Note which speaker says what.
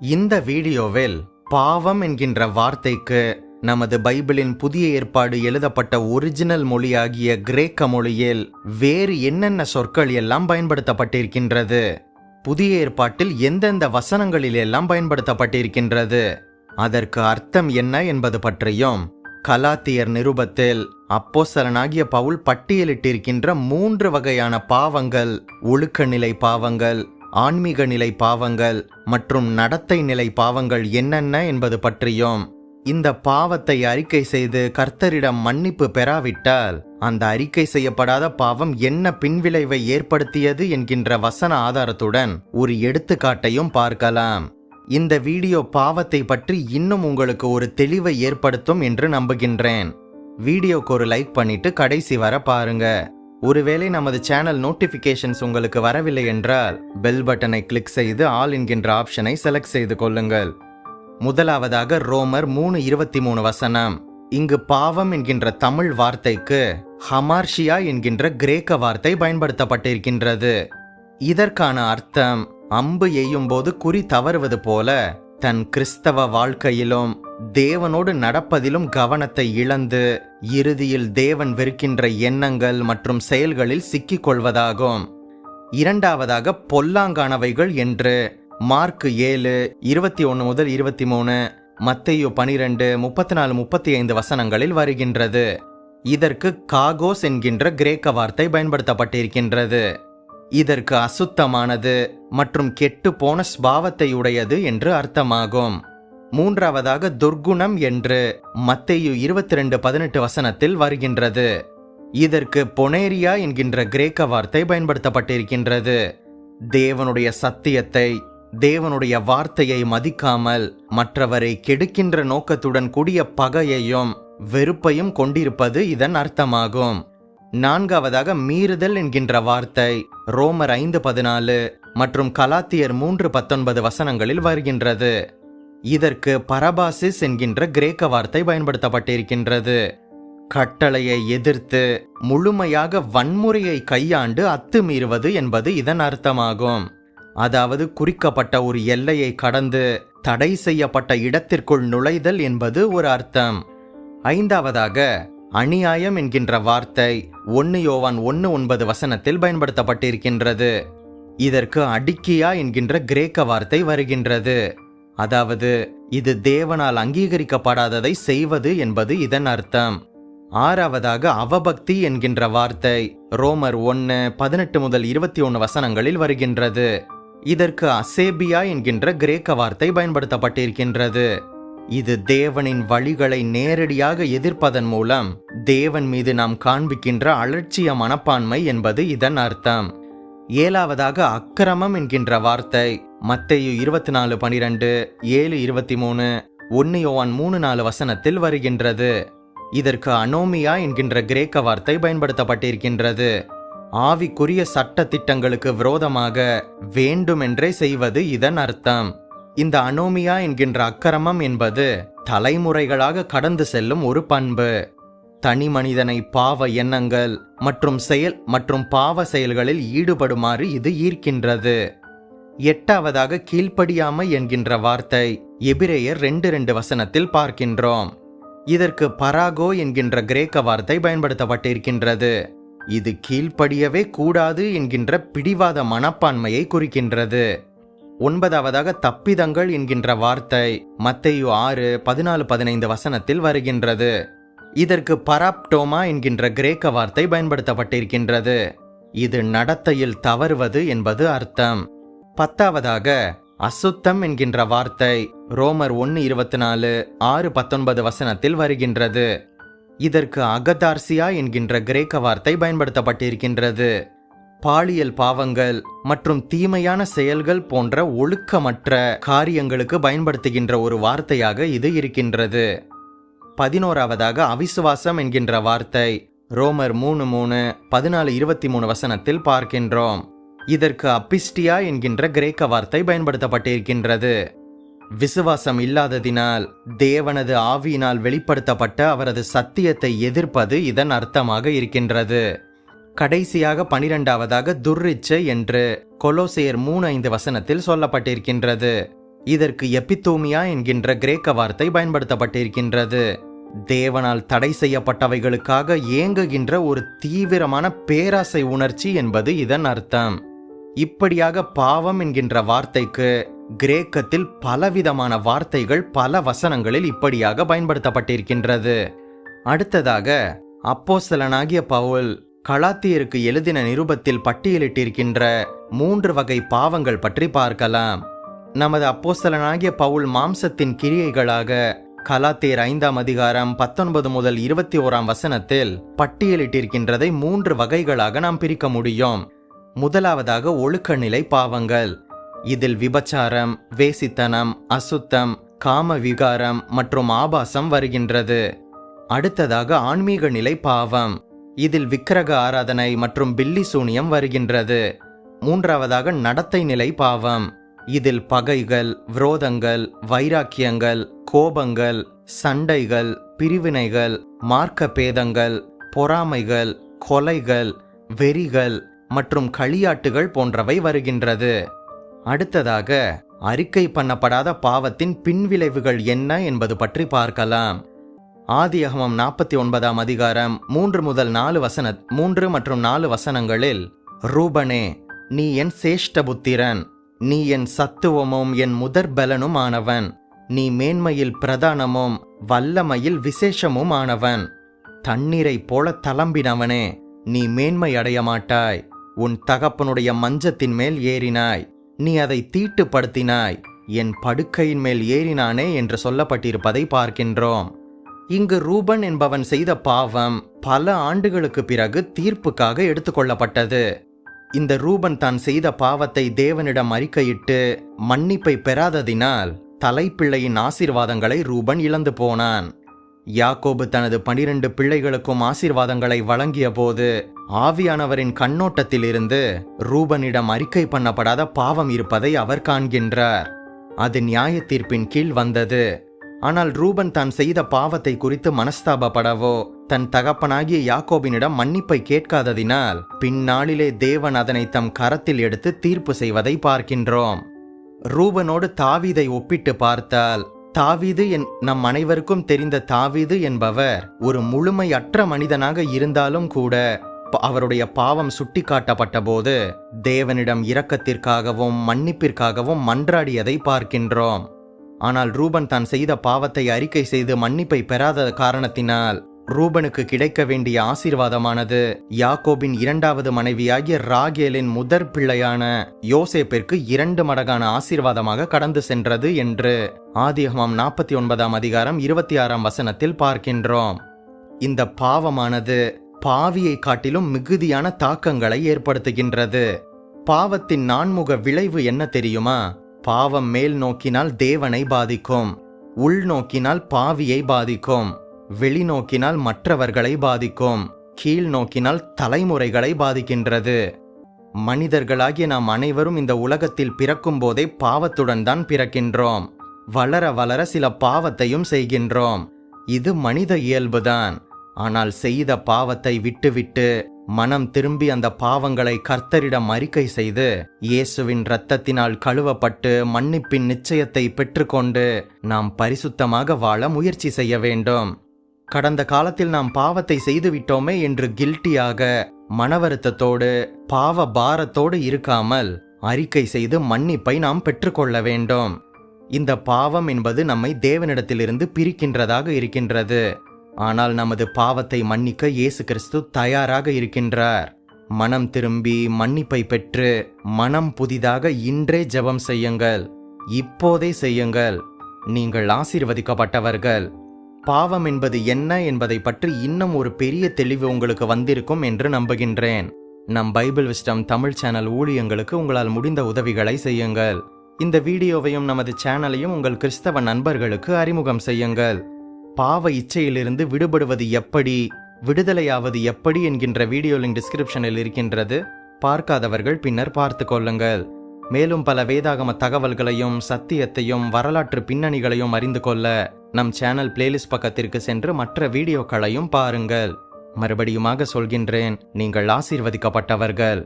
Speaker 1: இந்த வீடியோவில் பாவம் என்கின்ற வார்த்தைக்கு நமது பைபிளின் புதிய ஏற்பாடு எழுதப்பட்ட ஒரிஜினல் மொழியாகிய கிரேக்க மொழியில் வேறு என்னென்ன சொற்கள் எல்லாம் பயன்படுத்தப்பட்டிருக்கின்றது? புதிய ஏற்பாட்டில் எந்தெந்த வசனங்களில் எல்லாம் பயன்படுத்தப்பட்டிருக்கின்றது? அதற்கு அர்த்தம் என்ன என்பது பற்றியும் கலாத்தியர் நிருபத்தில் அப்போசலனாகிய பவுல் பட்டியலிட்டிருக்கின்ற மூன்று வகையான பாவங்கள் ஒழுக்கநிலை பாவங்கள் ஆன்மீக நிலை பாவங்கள் மற்றும் நடத்தை நிலை பாவங்கள் என்னென்ன என்பது பற்றியும் இந்த பாவத்தை அறிக்கை செய்து கர்த்தரிடம் மன்னிப்பு பெறாவிட்டால் அந்த அறிக்கை செய்யப்படாத பாவம் என்ன பின்விளைவை ஏற்படுத்தியது என்கின்ற வசன ஆதாரத்துடன் ஒரு எடுத்துக்காட்டையும் பார்க்கலாம். இந்த வீடியோ பாவத்தை பற்றி இன்னும் உங்களுக்கு ஒரு தெளிவை ஏற்படுத்தும் என்று நம்புகின்றேன். வீடியோக்கு ஒரு லைக் பண்ணிட்டு கடைசி வர பாருங்க. ஒருவேளை நமது சேனல் நோட்டிஃபிகேஷன்ஸ் உங்களுக்கு வரவில்லை என்றால் பெல் பட்டனை கிளிக் செய்து ஆல் என்கின்ற ஆப்ஷனை செலக்ட் செய்து கொள்ளுங்கள். முதலாவதாக ரோமர் மூணு இருபத்தி மூணு வசனம். இங்கு பாவம் என்கின்ற தமிழ் வார்த்தைக்கு ஹமார்ஷியா என்கின்ற கிரேக்க வார்த்தை பயன்படுத்தப்பட்டிருக்கின்றது. இதற்கான அர்த்தம் அம்பு எய்யும் போது குறி தவறுவது போல தன் கிறிஸ்தவ வாழ்க்கையிலும் தேவனோடு நடப்பதிலும் கவனத்தை இழந்து இறுதியில் தேவன் வெறுக்கின்ற எண்ணங்கள் மற்றும் செயல்களில் சிக்கிக் கொள்வதாகும் இரண்டாவதாக பொல்லாங்கானவைகள் என்று மார்க்கு ஏழு இருபத்தி ஒன்று முதல் இருபத்தி மூணு மத்தையு பனிரெண்டு முப்பத்தி நாலு முப்பத்தி ஐந்து வசனங்களில் வருகின்றது. இதற்கு காகோஸ் என்கின்ற கிரேக்க வார்த்தை பயன்படுத்தப்பட்டிருக்கின்றது. இதற்கு அசுத்தமானது மற்றும் கெட்டு போன ஸ்பாவத்தை உடையது என்று அர்த்தமாகும். மூன்றாவதாக துர்குணம் என்று மத்தையு இருபத்தி ரெண்டு பதினெட்டு வசனத்தில் வருகின்றது. இதற்கு பொனேரியா என்கின்ற கிரேக்க வார்த்தை பயன்படுத்தப்பட்டிருக்கின்றது. தேவனுடைய சத்தியத்தை தேவனுடைய வார்த்தையை மதிக்காமல் மற்றவரை கெடுக்கின்ற நோக்கத்துடன் கூடிய பகையையும் வெறுப்பையும் கொண்டிருப்பது இதன் அர்த்தமாகும். நான்காவதாக மீறுதல் என்கின்ற வார்த்தை ரோமர் ஐந்து பதினாலு மற்றும் கலாத்தியர் மூன்று பத்தொன்பது வசனங்களில் வருகின்றது. இதற்கு பரபாசிஸ் என்கின்ற கிரேக்க வார்த்தை பயன்படுத்தப்பட்டிருக்கின்றது. கட்டளையை எதிர்த்து முழுமையாக வன்முறையை கையாண்டு அத்துமீறுவது என்பது இதன் அர்த்தமாகும். அதாவது குறிக்கப்பட்ட ஒரு எல்லையை கடந்து தடை செய்யப்பட்ட இடத்திற்குள் நுழைதல் என்பது ஒரு அர்த்தம். ஐந்தாவதாக அநியாயம் என்கின்ற வார்த்தை ஒன்னு யோவான் ஒன்னு ஒன்பது வசனத்தில் பயன்படுத்தப்பட்டிருக்கின்றது. இதற்கு அடிக்கியா என்கின்ற கிரேக்க வார்த்தை வருகின்றது. அதாவது இது தேவனால் அங்கீகரிக்கப்படாததை செய்வது என்பது இதன் அர்த்தம். ஆறாவதாக அவபக்தி என்கின்ற வார்த்தை ரோமர் ஒன்று பதினெட்டு முதல் இருபத்தி ஒன்று வசனங்களில் வருகின்றது. இதற்கு அசேபியா என்கின்ற கிரேக்க வார்த்தை பயன்படுத்தப்பட்டிருக்கின்றது. இது தேவனின் வழிகளை நேரடியாக எதிர்ப்பதன் மூலம் தேவன் மீது நாம் காண்பிக்கின்ற அலட்சிய மனப்பான்மை என்பது இதன் அர்த்தம். ஏழாவதாக அக்கிரமம் என்கின்ற வார்த்தை மத்தையு இருபத்தி நாலு பனிரெண்டு ஏழு இருபத்தி மூணு ஒன்னு யோவான் மூணு நாலு வசனத்தில் வருகின்றது. இதற்கு அனோமியா என்கின்ற கிரேக்க வார்த்தை பயன்படுத்தப்பட்டிருக்கின்றது. ஆவிக்குரிய சட்ட திட்டங்களுக்கு விரோதமாக வேண்டுமென்றே செய்வது இதன் அர்த்தம். இந்த அனோமியா என்கின்ற அக்கிரமம் என்பது தலைமுறைகளாக கடந்து செல்லும் ஒரு பண்பு. தனி மனிதனை பாவ எண்ணங்கள் மற்றும் செயல் மற்றும் பாவ செயல்களில் ஈடுபடுமாறு இது ஈர்க்கின்றது. எட்டாவதாக கீழ்ப்படியாமை என்கின்ற வார்த்தை எபிரேயர் ரெண்டு ரெண்டு வசனத்தில் பார்க்கின்றோம். இதற்கு பராகோ என்கின்ற கிரேக்க வார்த்தை பயன்படுத்தப்பட்டிருக்கின்றது. இது கீழ்ப்படியவே கூடாது என்கின்ற பிடிவாத மனப்பான்மையை குறிக்கின்றது. ஒன்பதாவதாக தப்பிதங்கள் என்கின்ற வார்த்தை மத்தேயு ஆறு பதினாலு பதினைந்து வசனத்தில் வருகின்றது. இதற்கு பராப்டோமா என்கின்ற கிரேக்க வார்த்தை பயன்படுத்தப்பட்டிருக்கின்றது. இது நடத்தையில் தவறுவது என்பது அர்த்தம். பத்தாவதாக அசுத்தம் என்கின்ற வார்த்தை ரோமர் ஒன்று இருபத்தி நாலு ஆறு பத்தொன்பது வசனத்தில் வருகின்றது. இதற்கு அகதார்சியா என்கின்ற கிரேக்க வார்த்தை பயன்படுத்தப்பட்டிருக்கின்றது. பாலியல் பாவங்கள் மற்றும் தீமையான செயல்கள் போன்ற ஒழுக்கமற்ற காரியங்களுக்கு பயன்படுத்துகின்ற ஒரு வார்த்தையாக இது இருக்கின்றது. பதினோராவதாக அவிசுவாசம் என்கின்ற வார்த்தை ரோமர் மூணு மூணு பதினாலு இருபத்தி மூணு வசனத்தில் பார்க்கின்றோம். இதற்கு அப்பிஸ்டியா என்கின்ற கிரேக்க வார்த்தை பயன்படுத்தப்பட்டிருக்கின்றது. விசுவாசம் இல்லாததினால் தேவனது ஆவியினால் வெளிப்படுத்தப்பட்ட அவரது சத்தியத்தை எதிர்ப்பது இதன் அர்த்தமாக இருக்கின்றது. கடைசியாக பனிரெண்டாவதாக துர்ரிச்சை என்று கொலோசையர் மூணு ஐந்து வசனத்தில் சொல்லப்பட்டிருக்கின்றது. இதற்கு எபித்தோமியா என்கின்ற கிரேக்க வார்த்தை பயன்படுத்தப்பட்டிருக்கின்றது. தேவனால் தடை செய்யப்பட்டவைகளுக்காக ஏங்குகின்ற ஒரு தீவிரமான பேராசை உணர்ச்சி என்பது இதன் அர்த்தம். இப்படியாக பாவம் என்கின்ற வார்த்தைக்கு கிரேக்கத்தில் பலவிதமான வார்த்தைகள் பல வசனங்களில் இப்படியாக பயன்படுத்தப்பட்டிருக்கின்றது. அடுத்ததாக அப்போஸ்தலனாகிய பவுல் கலாத்தியருக்கு எழுதின நிருபத்தில் பட்டியலிட்டிருக்கின்ற மூன்று வகை பாவங்கள் பற்றி பார்க்கலாம். நமது அப்போஸ்தலனாகிய பவுல் மாம்சத்தின் கிரியைகளாக கலாத்தியர் ஐந்தாம் அதிகாரம் பத்தொன்பது முதல் இருபத்தி ஓராம் வசனத்தில் பட்டியலிட்டிருக்கின்றதை மூன்று வகைகளாக நாம் பிரிக்க முடியும். முதலாவதாக ஒழுக்க நிலை பாவங்கள். இதில் விபச்சாரம் வேசித்தனம் அசுத்தம் காம விகாரம் மற்றும் ஆபாசம் வருகின்றது. அடுத்ததாக ஆன்மீக நிலை பாவம். இதில் விக்கிரக ஆராதனை மற்றும் பில்லி சூனியம் வருகின்றது. மூன்றாவதாக நடத்தை நிலை பாவம். இதில் பகைகள் விரோதங்கள் வைராக்கியங்கள் கோபங்கள் சண்டைகள் பிரிவினைகள் மார்க்க பேதங்கள் பொறாமைகள் கொலைகள் வெறிகள் மற்றும் களியாட்டுகள் போன்றவை வருகின்றது. அடுத்ததாக அறிக்கை பண்ணப்படாத பாவத்தின் பின்விளைவுகள் என்ன என்பது பற்றி பார்க்கலாம். ஆதி அகமம் நாற்பத்தி ஒன்பதாம் அதிகாரம் மூன்று முதல் நாலு வசன மூன்று மற்றும் நாலு வசனங்களில் ரூபனே நீ என் சேஷ்ட புத்திரன் நீ என் சத்துவமும் என் முதற் பலனும் ஆனவன் நீ மேன்மையில் பிரதானமும் வல்லமையில் விசேஷமும் ஆனவன் தண்ணீரைப் போல தளம்பினவனே நீ மேன்மை அடைய மாட்டாய் உன் தகப்பனுடைய மஞ்சத்தின் மேல் ஏறினாய். நீ அதை தீட்டுப்படுத்தினாய். என் படுக்கையின் மேல் ஏறினானே என்று சொல்லப்பட்டிருப்பதை பார்க்கின்றோம். இங்கு ரூபன் என்பவன் செய்த பாவம் பல ஆண்டுகளுக்கு பிறகு தீர்ப்புக்காக எடுத்துக்கொள்ளப்பட்டது இந்த ரூபன் தான் செய்த பாவத்தை தேவனிடம் அறிக்கையிட்டு மன்னிப்பை பெறாததினால் தலைப்பிள்ளையின் ஆசீர்வாதங்களை ரூபன் இழந்து போனான். யாக்கோபு தனது பனிரெண்டு பிள்ளைகளுக்கும் ஆசீர்வாதங்களை வழங்கிய போது ஆவியானவரின் கண்ணோட்டத்திலிருந்து ரூபனிடம் அறிக்கை பண்ணப்படாத பாவம் இருப்பதை அவர் காண்கின்றார். அது நியாய தீர்ப்பின் கீழ் வந்தது. ஆனால் ரூபன் தான் செய்த பாவத்தை குறித்து மனஸ்தாபப்படவோ தன் தகப்பனாகிய யாக்கோபினிடம் மன்னிப்பை கேட்காததினால் பின்னாளிலே தேவன் அதனை தம் கரத்தில் எடுத்து தீர்ப்பு செய்வதை பார்க்கின்றோம். ரூபனோடு தாவீதை ஒப்பிட்டு பார்த்தால் தாவீது என் நம் அனைவருக்கும் தெரிந்த தாவீது என்பவர் ஒரு முழுமையற்ற மனிதனாக இருந்தாலும் கூட அவருடைய பாவம் சுட்டிக்காட்டப்பட்ட போது தேவனிடம் இரக்கத்திற்காகவும் மன்னிப்பிற்காகவும் மன்றாடியதை பார்க்கின்றோம். ஆனால் ரூபன் தான் செய்த பாவத்தை அறிக்கை செய்து மன்னிப்பை பெறாத காரணத்தினால் ரூபனுக்கு கிடைக்க வேண்டிய ஆசீர்வாதமானது. யாக்கோபின் இரண்டாவது மனைவியாகிய ராகேலின் முதற் பிள்ளையான யோசேப்பிற்கு இரண்டு மடங்கான ஆசீர்வாதமாக கடந்து சென்றது என்று ஆதிகமாம் நாற்பத்தி ஒன்பதாம் அதிகாரம் இருபத்தி ஆறாம் வசனத்தில் பார்க்கின்றோம். இந்த பாவமானது பாவியை காட்டிலும் மிகுதியான தாக்கங்களை ஏற்படுத்துகின்றது. பாவத்தின் நான்முக விளைவு என்ன தெரியுமா? பாவம் மேல் நோக்கினால் தேவனை பாதிக்கும் உள் நோக்கினால் பாவியை பாதிக்கும். வெளிநோக்கினால் மற்றவர்களை பாதிக்கும் கீழ் நோக்கினால் தலைமுறைகளை பாதிக்கின்றது. மனிதர்களாகிய நாம் அனைவரும் இந்த உலகத்தில் பிறக்கும் போதே பாவத்துடன் தான் பிறக்கின்றோம். வளர வளர சில பாவத்தையும் செய்கின்றோம். இது மனித இயல்புதான் ஆனால் செய்த பாவத்தை விட்டுவிட்டு மனம் திரும்பி அந்த பாவங்களை கர்த்தரிடம் அறிக்கை செய்து இயேசுவின் இரத்தத்தினால் கழுவப்பட்டு மன்னிப்பின் நிச்சயத்தை பெற்றுக்கொண்டு நாம் பரிசுத்தமாக வாழ முயற்சி செய்ய வேண்டும். கடந்த காலத்தில் நாம் பாவத்தை செய்துவிட்டோமே என்று கில்ட்டியாக மனவருத்தத்தோடு பாவ பாரத்தோடு இருக்காமல் அறிக்கை செய்து மன்னிப்பை நாம் பெற்றுக்கொள்ள வேண்டும். இந்த பாவம் என்பது நம்மை தேவனிடத்திலிருந்து பிரிக்கின்றதாக இருக்கின்றது. ஆனால் நமது பாவத்தை மன்னிக்க இயேசு கிறிஸ்து தயாராக இருக்கின்றார். மனம் திரும்பி மன்னிப்பை பெற்று மனம் புதிதாக இன்றே ஜெபம் செய்யுங்கள். இப்போதே செய்யுங்கள். நீங்கள் ஆசீர்வதிக்கப்பட்டவர்கள். பாவம் என்பது என்ன என்பதை பற்றி இன்னும் ஒரு பெரிய தெளிவு உங்களுக்கு வந்திருக்கும் என்று நம்புகின்றேன். நம் பைபிள் விஸ்டம் தமிழ் சேனல் ஊழியங்களுக்கு உங்களால் முடிந்த உதவிகளை செய்யுங்கள். இந்த வீடியோவையும் நமது சேனலையும் உங்கள் கிறிஸ்தவ நண்பர்களுக்கு அறிமுகம் செய்யுங்கள். பாவ இச்சையிலிருந்து விடுபடுவது எப்படி விடுதலையாவது எப்படி என்கின்ற வீடியோ லிங்க் டிஸ்கிரிப்ஷனில் இருக்கின்றது. பார்க்காதவர்கள் பின்னர் பார்த்து கொள்ளுங்கள். மேலும் பல வேதாகம தகவல்களையும் சத்தியத்தையும் வரலாற்று பின்னணிகளையும் அறிந்து கொள்ள நம் சேனல் பிளேலிஸ்ட் பக்கத்திற்கு சென்று மற்ற வீடியோக்களையும் பாருங்கள். மறுபடியுமாக சொல்கின்றேன் நீங்கள் ஆசீர்வதிக்கப்பட்டவர்கள்.